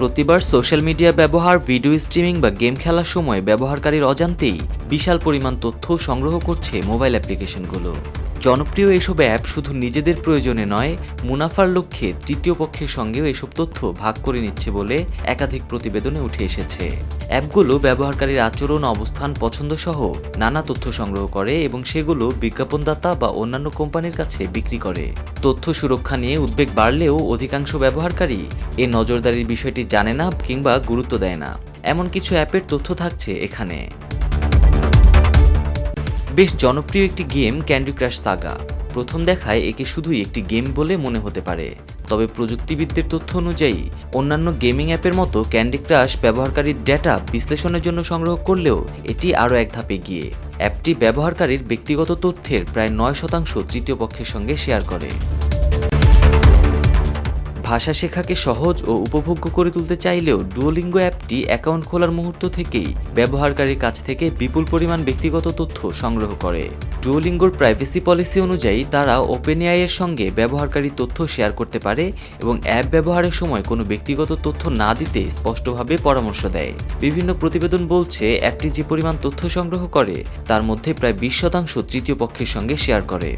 প্রতিবার social media ব্যবহার, video streaming বা গেম খেলার সময় ব্যবহারকারীর অজান্তেই বিশাল পরিমাণ তথ্য সংগ্রহ করছে মোবাইল অ্যাপ্লিকেশনগুলো। জনপ্রিয় এসব অ্যাপ শুধু নিজেদের প্রয়োজনে নয়, মুনাফার লক্ষ্যে তৃতীয় পক্ষের সঙ্গেও এসব তথ্য ভাগ করে নিচ্ছে বলে একাধিক প্রতিবেদনে উঠে এসেছে। অ্যাপগুলো ব্যবহারকারীর আচরণ, অবস্থান পছন্দ সহ নানা তথ্য সংগ্রহ করে এবং সেগুলো বিজ্ঞাপনদাতা বা অন্যান্য কোম্পানির কাছে বিক্রি করে। তথ্য সুরক্ষা নিয়ে উদ্বেগ বাড়লেও অধিকাংশ ব্যবহারকারী এ নজরদারির বিষয়টি জানে না কিংবা গুরুত্ব দেয় না। এমন কিছু অ্যাপের তথ্য থাকছে এখানে। বেশ জনপ্রিয় একটি গেম ক্যান্ডি ক্রাশ সাগা প্রথম দেখায় একে শুধুই একটি গেম বলে মনে হতে পারে। তবে প্রযুক্তিবিদদের তথ্য অনুযায়ী, অন্যান্য গেমিং অ্যাপের মতো ক্যান্ডি ক্রাশ ব্যবহারকারীর ডেটা বিশ্লেষণের জন্য সংগ্রহ করলেও এটি আরও এক ধাপে গিয়ে অ্যাপটি ব্যবহারকারীর ব্যক্তিগত তথ্যের প্রায় নয় শতাংশ তৃতীয় পক্ষের সঙ্গে শেয়ার করে। ভাষা শেখাকে সহজ ও উপভোগ্য করে তুলতে চাইলেও ডুয়োলিঙ্গো অ্যাপটি অ্যাকাউন্ট খোলার মুহূর্ত থেকেই ব্যবহারকারীর কাছ থেকে বিপুল পরিমাণ ব্যক্তিগত তথ্য সংগ্রহ করে। ডুয়োলিঙ্গোর প্রাইভেসি পলিসি অনুযায়ী তারা ওপেন এর সঙ্গে ব্যবহারকারী তথ্য শেয়ার করতে পারে এবং অ্যাপ ব্যবহারের সময় কোনো ব্যক্তিগত তথ্য না দিতে স্পষ্টভাবে পরামর্শ দেয়। বিভিন্ন প্রতিবেদন বলছে, অ্যাপটি যে পরিমাণ তথ্য সংগ্রহ করে, তার মধ্যে প্রায় বিশ শতাংশ তৃতীয় পক্ষের সঙ্গে শেয়ার করে।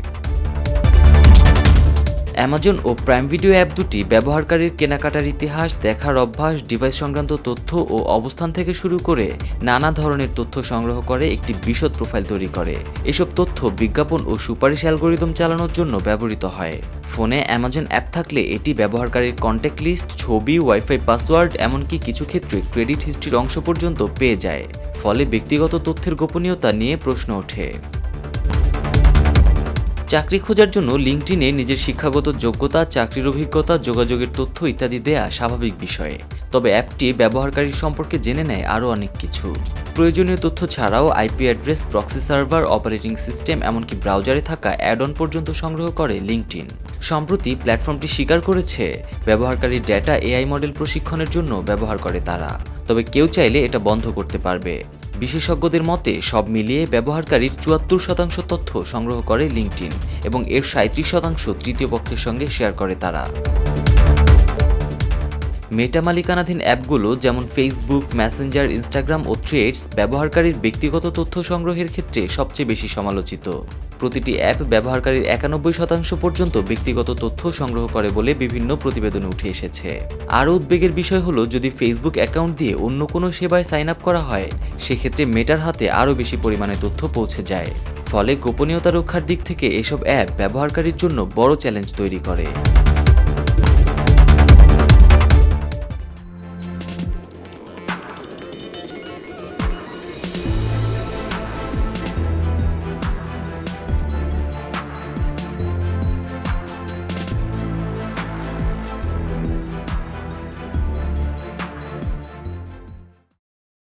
অ্যামাজন ও প্রাইম ভিডিও অ্যাপ দুটি ব্যবহারকারীর কেনাকাটার ইতিহাস, দেখার অভ্যাস ডিভাইস সংক্রান্ত তথ্য ও অবস্থান থেকে শুরু করে নানা ধরনের তথ্য সংগ্রহ করে একটি বিশদ প্রোফাইল তৈরি করে। এসব তথ্য বিজ্ঞাপন ও সুপারিশ অ্যালগোরিদম চালানোর জন্য ব্যবহৃত হয়। ফোনে অ্যামাজন অ্যাপ থাকলে এটি ব্যবহারকারীর কন্ট্যাক্ট লিস্ট ছবি ওয়াইফাই পাসওয়ার্ড এমনকি কিছু ক্ষেত্রে ক্রেডিট হিস্ট্রির অংশ পর্যন্ত পেয়ে যায়। ফলে ব্যক্তিগত তথ্যের গোপনীয়তা নিয়ে প্রশ্ন ওঠে। চাকরি খোঁজার জন্য লিঙ্কডিনে নিজের শিক্ষাগত যোগ্যতা, চাকরির অভিজ্ঞতা, যোগাযোগের তথ্য ইত্যাদি দেয়া স্বাভাবিক বিষয়ে। তবে অ্যাপটি ব্যবহারকারীর সম্পর্কে জেনে নেয় আরও অনেক কিছু। প্রয়োজনীয় তথ্য ছাড়াও IP address, proxy server, operating system, এমনকি ব্রাউজারে থাকা অ্যাড অন পর্যন্ত সংগ্রহ করে লিঙ্কডিন সম্প্রতি প্ল্যাটফর্মটি স্বীকার করেছে ব্যবহারকারীর ডেটা এআই মডেল প্রশিক্ষণের জন্য ব্যবহার করে তারা। তবে কেউ চাইলে এটা বন্ধ করতে পারবে। বিশেষজ্ঞদের মতে, সব মিলিয়ে ব্যবহারকারীর চুয়াত্তর শতাংশ তথ্য সংগ্রহ করে লিঙ্কডিন এবং এর সাঁত্রিশ শতাংশ তৃতীয় পক্ষের সঙ্গে শেয়ার করে তারা। মেটা মালিকানাধীন অ্যাপগুলো যেমন ফেসবুক মেসেঞ্জার ইনস্টাগ্রাম ও থ্রেডস ব্যবহারকারীর ব্যক্তিগত তথ্য সংগ্রহের ক্ষেত্রে সবচেয়ে বেশি সমালোচিত। প্রতিটি অ্যাপ ব্যবহারকারীর একানব্বই শতাংশ পর্যন্ত ব্যক্তিগত তথ্য সংগ্রহ করে বলে বিভিন্ন প্রতিবেদনে উঠে এসেছে। আরও উদ্বেগের বিষয় হলো, যদি ফেসবুক অ্যাকাউন্ট দিয়ে অন্য কোনো সেবায় সাইন আপ করা হয়, সেক্ষেত্রে মেটার হাতে আরও বেশি পরিমাণে তথ্য পৌঁছে যায়। ফলে গোপনীয়তা রক্ষার দিক থেকে এসব অ্যাপ ব্যবহারকারীর জন্য বড় চ্যালেঞ্জ তৈরি করে।